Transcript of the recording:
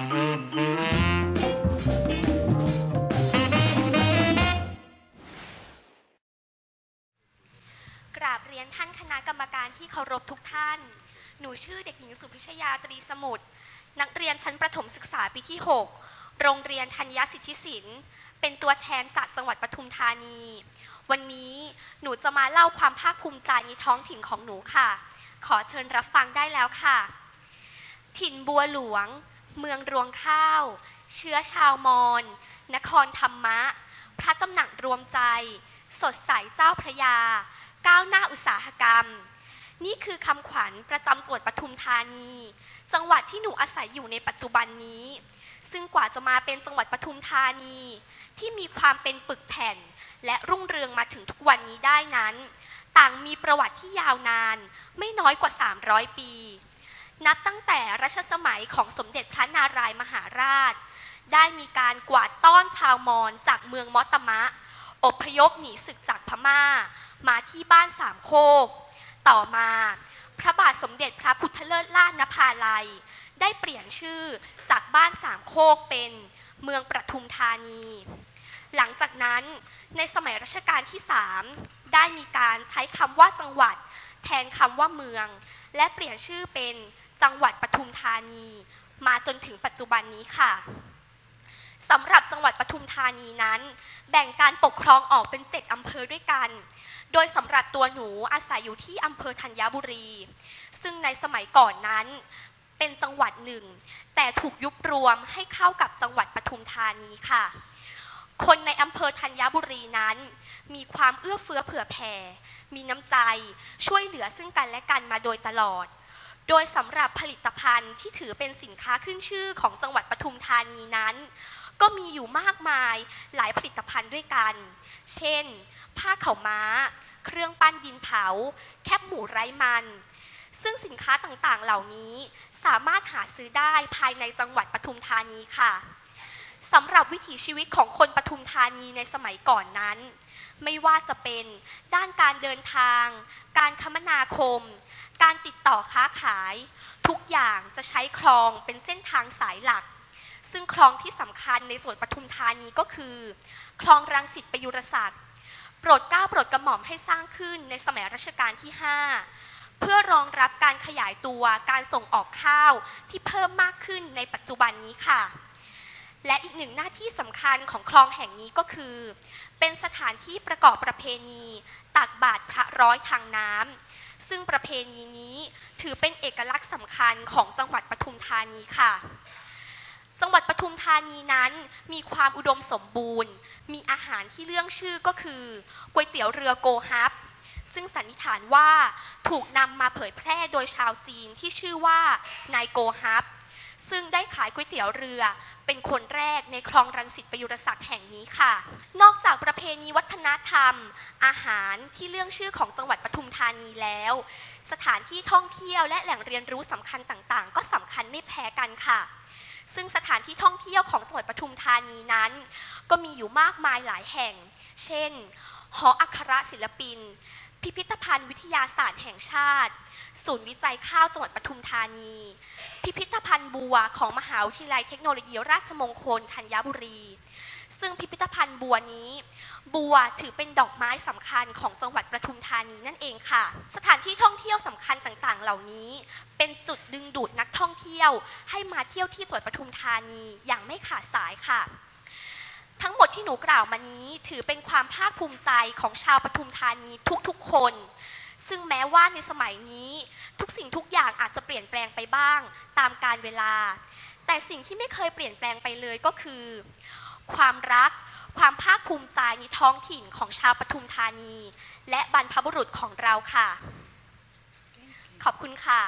กราบเรียนท่านคณะกรรมการที่เคารพทุกท่าน หนูชื่อเด็กหญิงสุพิชยาตรีสมุทร นักเรียนชั้นประถมศึกษาปีที่ 6 โรงเรียนธัญญสิทธิศิลป์ เป็นตัวแทนจากจังหวัดปทุมธานี วันนี้หนูจะมาเล่าความภาคภูมิใจในท้องถิ่นของหนูค่ะ ขอเชิญรับฟังได้แล้วค่ะ ถิ่นบัวหลวง เมืองรวงข้าว เชื้อชาวมอญนครธรรมะ พระตำหนักรวมใจ สดใสเจ้าพระยา ก้าวหน้าอุตสาหกรรม นี่คือคำขวัญประจำจังหวัดปทุมธานี จังหวัดที่หนูอาศัยอยู่ในปัจจุบันนี้ ซึ่งกว่าจะมาเป็นจังหวัดปทุมธานี ที่มีความเป็นปึกแผ่น และรุ่งเรืองมาถึงทุกวันนี้ได้นั้น ต่างมีประวัติที่ยาวนาน ไม่น้อยกว่า 300 ปี นับตั้งแต่รัชสมัยของสมเด็จพระนารายมหาราช ได้มีการกวาดต้อนชาวมอญจากเมืองมอตมะ อบพยพหนีศึกจากพม่า มาที่บ้านสามโคก ต่อมา พระบาทสมเด็จพระพุทธเลิศล่านภาลัย ได้เปลี่ยนชื่อจากบ้านสามโคกเป็นเมืองประทุมธานี หลังจากนั้นในสมัยรัชกาลที่ 3 ได้มีการใช้คำว่าจังหวัด แทนคำว่าเมือง และเปลี่ยนชื่อเป็น จังหวัดปทุมธานี มาจนถึงปัจจุบันนี้ค่ะสำหรับจังหวัดปทุมธานีนั้น แบ่งการปกครองออกเป็น 7 อำเภอด้วยกัน โดยสำหรับตัวหนูอาศัยอยู่ที่อำเภอธัญบุรี ซึ่งในสมัยก่อนนั้นเป็นจังหวัดหนึ่ง แต่ถูกยุบรวมให้เข้ากับจังหวัดปทุมธานีค่ะ คนในอำเภอธัญบุรีนั้น มีความเอื้อเฟื้อเผื่อแผ่ มีน้ำใจ ช่วยเหลือซึ่งกันและกันมาโดยตลอด โดยสำหรับผลิตภัณฑ์ที่ถือเป็นสินค้าขึ้นชื่อของจังหวัดปทุมธานีนั้น ก็มีอยู่มากมายหลายผลิตภัณฑ์ด้วยกัน เช่น ผ้าเข่าม้า เครื่องปั้นดินเผา แคบหมูไร้มัน ซึ่งสินค้าต่างๆเหล่านี้สามารถหาซื้อได้ภายในจังหวัดปทุมธานีค่ะ สำหรับวิถีชีวิตของคนปทุมธานีในสมัยก่อนนั้น ไม่ว่าจะเป็นด้านการเดินทาง การคมนาคม การติดต่อค้าขาย ทุกอย่างจะใช้คลองเป็นเส้นทางสายหลัก ซึ่งคลองที่สำคัญในส่วนปทุมธานีก็คือ คลองรังสิตประยุรศักดิ์โปรดเกล้าโปรดกระหม่อมให้สร้างขึ้นในสมัยรัชกาลที่ 5 เพื่อรองรับการขยายตัวการส่งออกข้าวที่เพิ่มมากขึ้นในปัจจุบันนี้ค่ะ และอีกหนึ่งหน้าที่สำคัญของคลองแห่งนี้ก็คือ เป็นสถานที่ประกอบประเพณีตักบาตรพระร้อยทางน้ำซึ่งประเพณีนี้ถือเป็นเอกลักษณ์สำคัญของจังหวัดปทุมธานีค่ะ จังหวัดปทุมธานีนั้นมีความอุดมสมบูรณ์ มีอาหารที่เรื่องชื่อก็คือก๋วยเตี๋ยวเรือโกฮับ ซึ่งสันนิษฐานว่าถูกนำมาเผยแพร่โดยชาวจีนที่ชื่อว่านายโกฮับ ซึ่งได้ขายก๋วยเตี๋ยวเรือ เป็นคนแรกในคลองรังสิตประยุรศักดิ์แห่งนี้ค่ะ นอกจากประเพณีวัฒนธรรม อาหารที่เรื่องชื่อของจังหวัดปทุมธานีแล้ว สถานที่ท่องเที่ยวและแหล่งเรียนรู้สำคัญต่างๆ ก็สำคัญไม่แพ้กันค่ะ ซึ่งสถานที่ท่องเที่ยวของจังหวัดปทุมธานีนั้น ก็มีอยู่มากมายหลายแห่ง เช่น หออัครศิลปิน พิพิธภัณฑ์วิทยาศาสตร์แห่งชาติ ศูนย์วิจัยข้าวจังหวัดปทุมธานี พิพิธภัณฑ์บัวของมหาวิทยาลัยเทคโนโลยีราชมงคลธัญบุรี ซึ่งพิพิธภัณฑ์บัวนี้ บัวถือเป็นดอกไม้สำคัญของจังหวัดปทุมธานีนั่นเองค่ะ สถานที่ท่องเที่ยวสำคัญต่างๆ เหล่านี้ เป็นจุดดึงดูดนักท่องเที่ยว ให้มาเที่ยวที่จังหวัดปทุมธานีอย่างไม่ขาดสายค่ะ ทั้งหมดที่หนูกล่าวมานี้ ถือเป็นความภาคภูมิใจของชาวปทุมธานีทุกๆคน ซึ่งแม้ว่าในสมัยนี้ ทุกสิ่งทุกอย่างอาจจะเปลี่ยนแปลงไปบ้าง ตามการเวลา แต่สิ่งที่ไม่เคยเปลี่ยนแปลงไปเลยก็คือ ความรัก ความภาคภูมิใจในท้องถิ่นของชาวปทุมธานี และบรรพบุรุษของเราค่ะ ขอบคุณค่ะ